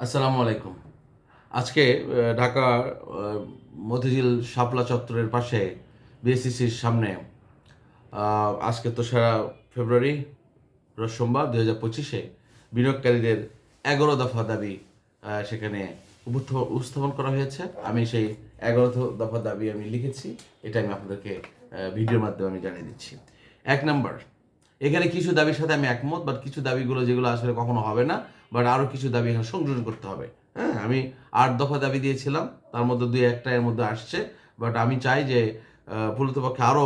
আসসালামু আলাইকুম। আজকে ঢাকা মতিঝিল শাপলা চত্বরের পাশে বিএসসিসির সামনে আজকে তো সারা ফেব্রুয়ারি সোমবার দুই হাজার পঁচিশে বিনিয়োগকারীদের এগারো দফা দাবি সেখানে উপস্থ- উপস্থাপন করা হয়েছে। আমি সেই এগারো দফা দাবি আমি লিখেছি এটা আমি আপনাদেরকে ভিডিওর মাধ্যমে আমি জানিয়ে দিচ্ছি। এক নম্বর, এখানে কিছু দাবির সাথে আমি একমত বাট কিছু দাবিগুলো যেগুলো আসলে কখনো হবে না বাট আরও কিছু দাবি এখানে সংযোজন করতে হবে। হ্যাঁ আমি আট দফা দাবি দিয়েছিলাম, তার মধ্যে দুই একটা এর মধ্যে আসছে, বাট আমি চাই যে পক্ষে আরও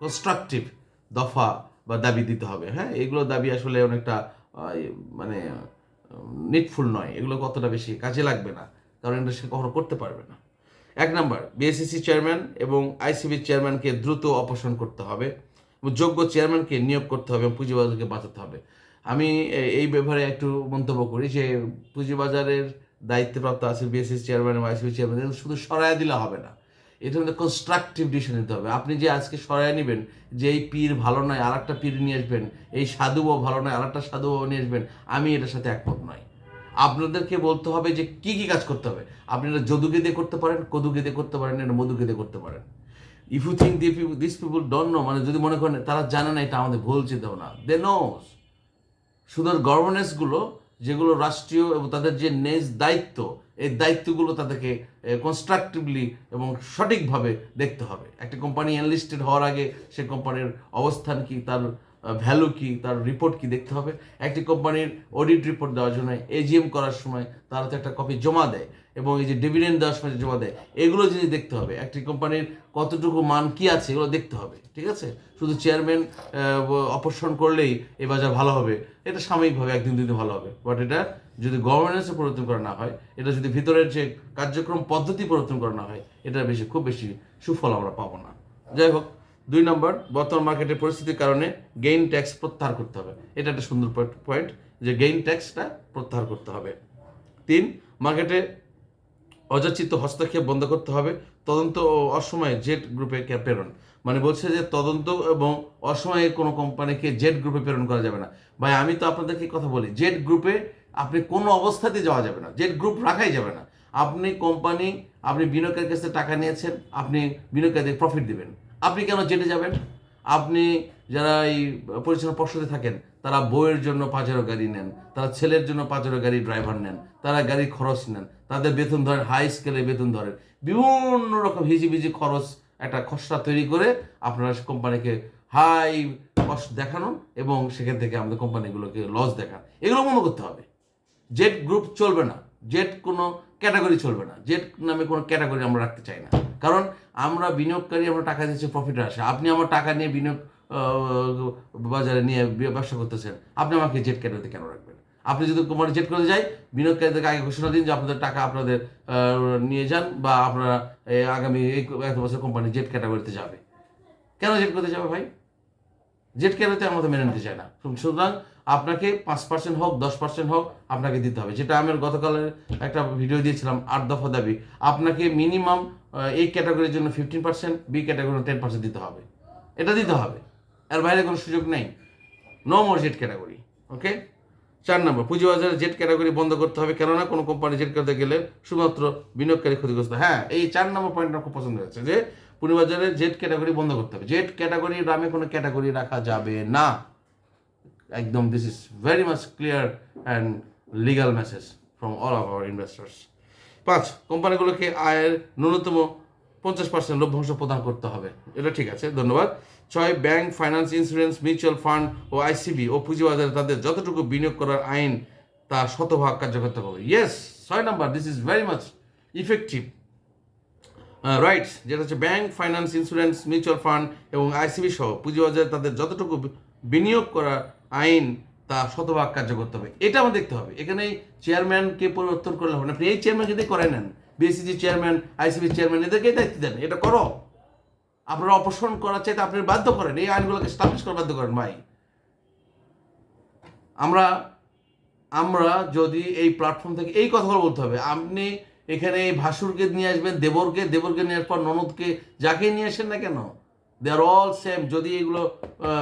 কনস্ট্রাকটিভ দফা বা দাবি দিতে হবে। হ্যাঁ এগুলো দাবি আসলে অনেকটা মানে নিটফুল নয়। এগুলো কতটা বেশি কাজে লাগবে না, কারণ এটা সে কখনো করতে পারবে না। এক নম্বর বিএসসিসি চেয়ারম্যান এবং আইসিবি চেয়ারম্যানকে দ্রুত অপসারণ করতে হবে যোগ্য চেয়ারম্যানকে নিয়োগ করতে হবে এবং পুঁজিবাজারকে বাঁচাতে হবে। আমি এই ব্যাপারে একটু মন্তব্য করি যে পুঁজিবাজারের দায়িত্বপ্রাপ্ত আছে বিএসসি চেয়ারম্যান আইসিবি চেয়ারম্যান শুধু সরাইয়া দিলে হবে না। এটা মধ্যে কনস্ট্রাকটিভ ডিসিশন নিতে হবে। আপনি যে আজকে সরাইয়া নেবেন, যে এই পীর ভালো নয় আর একটা পীর নিয়ে আসবেন, এই সাধুও ভালো নয় আর একটা সাধুও নিয়ে আসবেন, আমি এটার সাথে একমত নয় আপনাদেরকে বলতে হবে যে কি কি কাজ করতে হবে। আপনি এটা যদু দিয়ে করতে পারেন কদু দিয়ে করতে পারেন, এটা মধু দিয়ে করতে পারেন। If you think this people don't know মানে যদি মনে করেন, তারা জানে না, এটা আমাদের ভুল চিন্তা ভাবনা দে নোস শুধু গভর্নেন্সগুলো যেগুলো রাষ্ট্রীয় এবং তাদের যে নেজ দায়িত্ব, এই দায়িত্বগুলো তাদেরকে কনস্ট্রাকটিভলি এবং সঠিকভাবে দেখতে হবে। একটা কোম্পানি এনলিস্টেড হওয়ার আগে সে কোম্পানির অবস্থান কি, তার ভ্যালু কি, তার রিপোর্ট কি দেখতে হবে। একটি কোম্পানির অডিট রিপোর্ট দেওয়ার জন্য এজিএম করার সময় তারা তো একটা কপি জমা দেয় এবং এই যে ডিভিডেন্ড দেওয়ার সময় জমা দেয়, এগুলো জিনিস দেখতে হবে। একটি কোম্পানির কতটুকু মান কি আছে, এগুলো দেখতে হবে, ঠিক আছে? শুধু চেয়ারম্যান অপসারণ করলেই এই বাজার ভালো হবে, এটা সাময়িকভাবে একদিন দুদিন ভালো হবে। বাট এটা যদি গভর্নেন্সে পরিবর্তন করা না হয়, এটা যদি ভিতরের যে কার্যক্রম পদ্ধতি পরিবর্তন করা না হয় এটা বেশি, খুব বেশি সুফল আমরা পাবো না। যাই হোক। দুই নম্বর, বর্তমান মার্কেটের পরিস্থিতির কারণে গেইন ট্যাক্স প্রত্যাহার করতে হবে। এটা একটা সুন্দর পয়েন্ট যে গেইন ট্যাক্সটা প্রত্যাহার করতে হবে। তিন, মার্কেটে অযাচিত হস্তক্ষেপ বন্ধ করতে হবে। তদন্ত ও অসময়ে জেট গ্রুপে প্রেরণ। মানে বলছে যে তদন্ত এবং অসময়ে কোনো কোম্পানিকে জেট গ্রুপে প্রেরণ করা যাবে না। ভাই, আমি তো আপনাদেরকে কথা বলি জেট গ্রুপে আপনি কোনো অবস্থাতে যাওয়া যাবে না। জেট গ্রুপ রাখাই যাবে না। আপনি কোম্পানি, আপনি বিনিয়োগের কাছে টাকা নিয়েছেন, আপনি বিনিয়োগকারীদের প্রফিট দিবেন। আপনি কেন জেটে যাবেন? আপনি যারা এই পরিচালনা পর্ষদে থাকেন, তারা বইয়ের জন্য পাঁচেরো গাড়ি নেন, তারা ছেলের জন্য পাঁচেরো গাড়ি ড্রাইভার নেন, তারা গাড়ির খরচ নেন, তাদের বেতন ধরেন, হাই স্কেলে বেতন ধরেন, বিভিন্ন রকম হিজিবিজি খরচ একটা খসড়া তৈরি করে আপনারা কোম্পানিকে হাই কষ্ট দেখানো এবং সেখান থেকে আমাদের কোম্পানিগুলোকে লস দেখান। এগুলো মনে করতে হবে। জেট গ্রুপ চলবে না। জেট কোনো ক্যাটাগরি চলবে না। জেট নামে কোনো ক্যাটাগরি আমরা রাখতে চাই না। কারণ আমরা বিনিয়োগকারী, আমরা টাকা দিচ্ছি প্রফিট আসে। আপনি আমার টাকা নিয়ে বিনিয়োগ বাজারে নিয়ে ব্যবসা করতেছেন, আপনি আমাকে জেট ক্যাটাগরিতে কেন রাখবেন? আপনি যদি কোম্পানি জেট করে যায় বিনিয়োগকারীদেরকে আগে ঘোষণা দিন যে আপনাদের টাকা আপনাদের নিয়ে যান বা আপনারা আগামী এক বছর কোম্পানি জেট ক্যাটাগরিতে যাবে। কেন জেট করতে যাবে ভাই? জেট ক্যাটাগরিতে আমরা তো মেনে নিতে চায় না। সুতরাং আপনাকে পাঁচ পার্সেন্ট হোক, দশ পার্সেন্ট হোক আপনাকে দিতে হবে। যেটা আমি গতকালের একটা ভিডিও দিয়েছিলাম, আট দফা দাবি। আপনাকে মিনিমাম এই ক্যাটাগরির জন্য fifteen percent B category ten percent দিতে হবে। এটা দিতে হবে। এর বাইরে কোনো সুযোগ নেই। No more Z category okay চার নম্বর পুঁজিবাজারের জেট ক্যাটাগরি বন্ধ করতে হবে। কেননা কোনো কোম্পানি জেট করতে গেলে শুধুমাত্র বিনিয়োগকারী ক্ষতিগ্রস্ত। হ্যাঁ এই চার নম্বর পয়েন্ট আমার খুব পছন্দ হয়েছে যে, পুঁজিবাজারে জেট ক্যাটাগরি বন্ধ করতে হবে। জেট ক্যাটাগরির নামে কোনো ক্যাটাগরি রাখা যাবে না। একদম this is very much clear and legal message from all of our investors পাঁচ, কোম্পানিগুলোকে আয়ের ন্যূনতম পঞ্চাশ পার্সেন্ট লভ্যাংশ প্রদান করতে হবে। এটা ঠিক আছে, ধন্যবাদ। ছয়, bank, finance, insurance, mutual fund ও আইসিবি ও পুঁজিবাজারে তাদের যতটুকু বিনিয়োগ করার আইন, তা শতভাগ কার্যকর হবে ইয়েস ছয় number this is very much effective right যেটা হচ্ছে bank, finance, insurance, mutual fund এবং আইসিবি সহ পুঁজিবাজারে তাদের যতটুকু বিনিয়োগ করার আইন তা শতভাগ কার্য করতে হবে। এটা আমার দেখতে হবে। এখানে চেয়ারম্যানকে পরিবর্তন করলে হবে না। আপনি এই চেয়ারম্যান যদি করে নেন বিএসসিজি চেয়ারম্যান, আইসিবি চেয়ারম্যান এদেরকে দায়িত্ব দেন। এটা করো। আপনারা অপসারণ করার চাইতে আপনি বাধ্য করেন। এই আইনগুলোকে স্টাবলিশ করা বাধ্য করেন, ভাই। আমরা আমরা যদি এই প্ল্যাটফর্ম থেকে এই কথাগুলো বলতে হবে, আপনি এখানে এই ভাসুরকে নিয়ে আসবেন, দেবরকে দেবরকে নিয়ে আসার পর ননদকে যাকে নিয়ে আসেন না কেন? দে আর অল সেম যদি এগুলো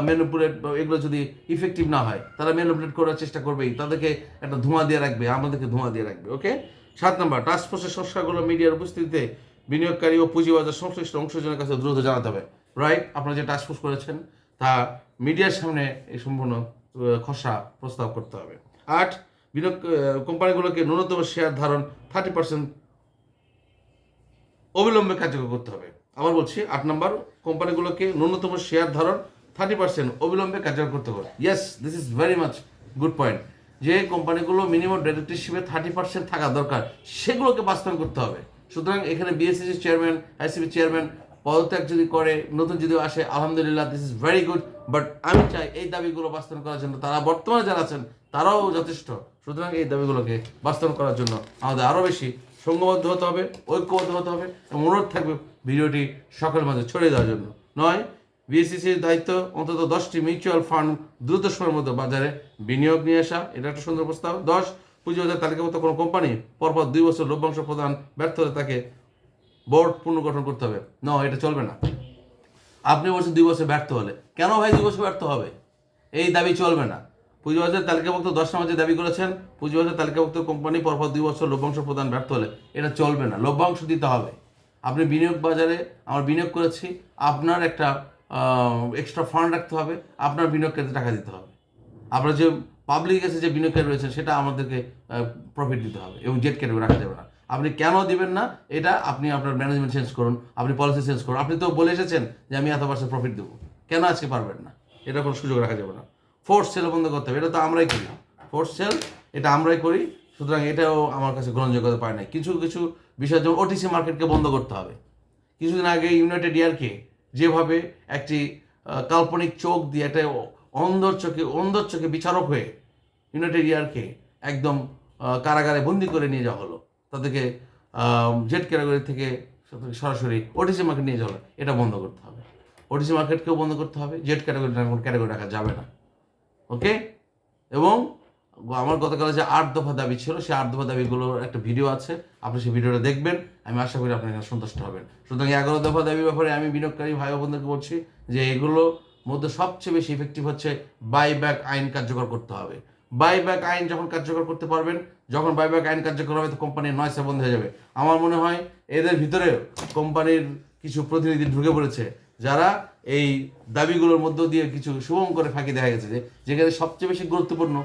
ম্যানুপুলেট এগুলো যদি ইফেক্টিভ না হয়, তারা ম্যানুপুলেট করার চেষ্টা করবেই। তাদেরকে একটা ধোঁয়া দিয়ে রাখবে, আমাদেরকে ধোঁয়া দিয়ে রাখবে ওকে সাত নম্বর টাস্ক ফোর্সের সংস্থাগুলো মিডিয়ার উপস্থিতিতে বিনিয়োগকারী ও পুঁজিবাজার সংশ্লিষ্ট অংশজনের কাছে দ্রুত জানাতে হবে। রাইট আপনারা যে টাস্ক ফোর্স করেছেন, তা মিডিয়ার সামনে এই সম্পূর্ণ খসড়া প্রস্তাব করতে হবে। আট, বিনিয়োগ কোম্পানিগুলোকে ন্যূনতম শেয়ার ধারণ থার্টি পার্সেন্ট অবিলম্বে কার্যকর করতে হবে। আবার বলছি, আট নম্বর, কোম্পানিগুলোকে ন্যূনতম শেয়ার ধারণ থার্টি পার্সেন্ট অবিলম্বে কার্যকর করতে হবে। Yes this is very much good point যে কোম্পানিগুলো মিনিমাম ডিরেক্টরশিপে থার্টি পার্সেন্ট থাকা দরকার, সেগুলোকে বাস্তবায়ন করতে হবে। সুতরাং এখানে বিএসসিসি চেয়ারম্যান আইসিবি চেয়ারম্যান পদত্যাগ যদি করে, নতুন যদি আসে, আলহামদুলিল্লাহ this is very good but আমি চাই এই দাবিগুলো বাস্তবায়ন করার জন্য। তারা বর্তমানে যারা আছেন, তারাও যথেষ্ট। সুতরাং এই দাবিগুলোকে বাস্তবায়ন করার জন্য আমাদের আরও বেশি সঙ্গবদ্ধ হতে হবে, ঐক্যবদ্ধ হতে হবে, এবং অনুরোধ থাকবে ভিডিওটি সকলের মাঝে ছড়িয়ে দেওয়ার জন্য। নয় বিএসসিসির দায়িত্ব অন্তত দশটি মিউচুয়াল ফান্ড দ্রুত সময়ের মধ্যে বাজারে বিনিয়োগ নিয়ে আসা। এটা একটা সুন্দর প্রস্তাব। দশ, পুঁজিবাজার তালিকাভুক্ত কোনো কোম্পানি পরপর দুই বছর লভ্যাংশ প্রদান ব্যর্থ হলে তাকে বোর্ড পুনর্গঠন করতে হবে। না, এটা চলবে না। আপনি বলছেন দুই বছর ব্যর্থ হলে। কেন ভাই দুই বছর ব্যর্থ হবে? এই দাবি চলবে না। পুঁজিবাজার তালিকাভুক্ত দশ নামাজে দাবি করেছেন। পুঁজিবাজার তালিকাভুক্ত কোম্পানি পরপর দুই বছর লভ্যাংশ প্রদান ব্যর্থ হলে এটা চলবে না। লভ্যাংশ দিতে হবে। আপনি বিনিয়োগ বাজারে আমার বিনিয়োগ করেছি, আপনার একটা এক্সট্রা ফান্ড রাখতে হবে, আপনার বিনিয়োগকারীতে টাকা দিতে হবে। আপনার যে পাবলিক কাছে যে বিনিয়োগকারী রয়েছে সেটা আমাদেরকে প্রফিট দিতে হবে এবং জেট ক্যাটাগরি রাখা যাবে না। আপনি কেন দিবেন না? এটা আপনি আপনার ম্যানেজমেন্ট চেঞ্জ করুন, আপনি পলিসি চেঞ্জ করুন। আপনি তো বলে এসেছেন যে আমি এত পার্সেন্ট প্রফিট দেবো। কেন আজকে পারবেন না? এটা কোনো সুযোগ রাখা যাবে না। ফোর্স সেল বন্ধ করতে হবে, এটা তো আমরাই করি। ফোর্স সেল এটা আমরাই করি, সুতরাং এটাও আমার কাছে গ্রহণযোগ্যতা পায় না কিছু কিছু বিষয় যেমন ওটিসি মার্কেটকে বন্ধ করতে হবে। কিছুদিন আগে ইউনাইটেড ইয়ারকে যেভাবে একটি কাল্পনিক চোখ দিয়ে একটা অন্ধর চোখে অন্ধর চোখে বিচারক হয়ে ইউনাইটেড ইয়ারকে একদম কারাগারে বন্দি করে নিয়ে যাওয়া হলো। তাদেরকে জেট ক্যাটাগরি থেকে সরাসরি ওটিসি মার্কেট নিয়ে যাওয়া এটা বন্ধ করতে হবে। ওটিসি মার্কেটকেও বন্ধ করতে হবে। জেট ক্যাটাগরি ক্যাটাগরি রাখা যাবে না। ওকে এবং আমার গতকালে যে আট দফা দাবি ছিল, সেই আট দফা দাবিগুলোর একটা ভিডিও আছে। আপনি সেই ভিডিওটা দেখবেন। আমি আশা করি আপনি এখানে সন্তুষ্ট হবেন। সুতরাং এগারো দফা দাবির ব্যাপারে আমি বিনিয়োগকারী ভাই বোনদেরকে বলছি যে এগুলো মধ্যে সবচেয়ে বেশি ইফেক্টিভ হচ্ছে বাইব্যাক আইন কার্যকর করতে হবে। বাইব্যাক আইন যখন কার্যকর করতে পারবেন, যখন বাইব্যাক আইন কার্যকর হবে, তো কোম্পানির নয়সা বন্ধ হয়ে যাবে। আমার মনে হয় এদের ভিতরে কোম্পানির কিছু প্রতিনিধি ঢুকে পড়েছে। যারা এই দাবিগুলোর মধ্য দিয়ে কিছু শুভঙ্করে ফাঁকি দেখা গেছে যে যেখানে সবচেয়ে বেশি গুরুত্বপূর্ণ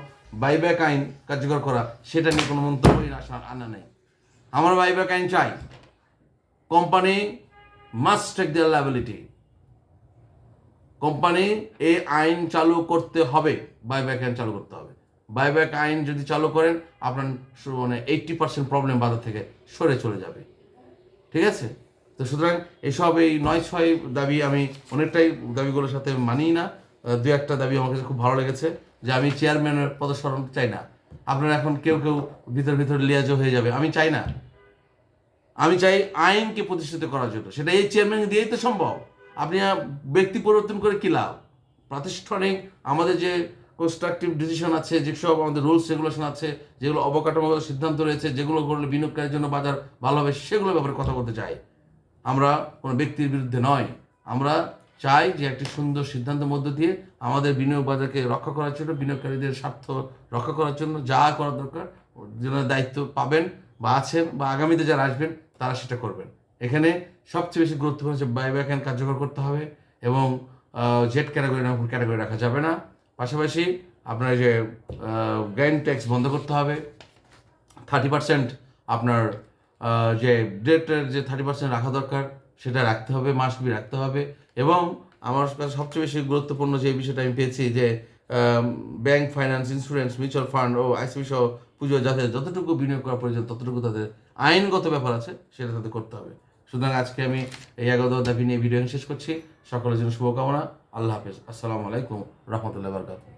বাইব্যাক আইন কার্যকর করা, সেটা নিয়ে কোনো মন্তব্যই আনা নেই। আমার বাইব্যাক আইন চাই। Company must take their liability company এই আইন চালু করতে হবে বাইব্যাক আইন চালু করতে হবে। বাইব্যাক আইন যদি চালু করেন, আপনার মানে এইটটি পার্সেন্ট প্রবলেম বাজার থেকে সরে চলে যাবে। ঠিক আছে? তো সুতরাং এসব এই নয় ছয় দাবি আমি অনেকটাই দাবিগুলোর সাথে মানি না। দু একটা দাবি আমার কাছে খুব ভালো লেগেছে যে আমি চেয়ারম্যানের পদস্মরণ চাই না। আপনারা এখন কেউ কেউ ভিতর ভিতর লিয়াজো হয়ে যাবে। আমি চাই না। আমি চাই আইনকে প্রতিষ্ঠিত করার জন্য। সেটা এই চেয়ারম্যান দিয়েই তো সম্ভব। আপনি ব্যক্তি পরিবর্তন করে কি লাভ? প্রাতিষ্ঠানিক আমাদের যে কনস্ট্রাকটিভ ডিসিশন আছে যেসব আমাদের রুলস রেগুলেশন আছে, যেগুলো অবকাঠামোগত সিদ্ধান্ত রয়েছে, যেগুলো করলে বিনিয়োগকারীর জন্য বাজার ভালো হবে, সেগুলোর ব্যাপারে কথা বলতে চাই। আমরা কোনো ব্যক্তির বিরুদ্ধে নয়। আমরা চাই যে একটি সুন্দর সিদ্ধান্তের মধ্য দিয়ে আমাদের বিনিয়োগ বাজারকে রক্ষা করার জন্য, বিনিয়োগকারীদের স্বার্থ রক্ষা করার জন্য যা করা দরকার জন্য দায়িত্ব পাবেন বা আছেন বা আগামীতে যারা আসবেন, তারা সেটা করবেন। এখানে সবচেয়ে বেশি গুরুত্বপূর্ণ হচ্ছে বাইব্যাক আইন কার্যকর করতে হবে এবং জেট ক্যাটাগরি না ক্যাটাগরি রাখা যাবে না। পাশাপাশি আপনার যে গ্যান ট্যাক্স বন্ধ করতে হবে। থার্টি পার্সেন্ট আপনার যে ডেটের যে থার্টি পার্সেন্ট রাখা দরকার, সেটা রাখতে হবে মাসবি রাখতে হবে। এবং আমার কাছে সবচেয়ে বেশি গুরুত্বপূর্ণ যে বিষয়টা আমি পেয়েছি যে bank finance insurance mutual fund ও আইসিবি সহ পুজো যাতে যতটুকু বিনিয়োগ করা প্রয়োজন, ততটুকু তাদের আইনগত ব্যাপার আছে, সেটা তাদের করতে হবে। সুতরাং আজকে আমি এই এগারো দাবি নিয়ে ভিডিও শেষ করছি। সকলের জন্য শুভকামনা। আল্লাহ হাফেজ। আসসালামু আলাইকুম রহমতুল্লাহ বরকাত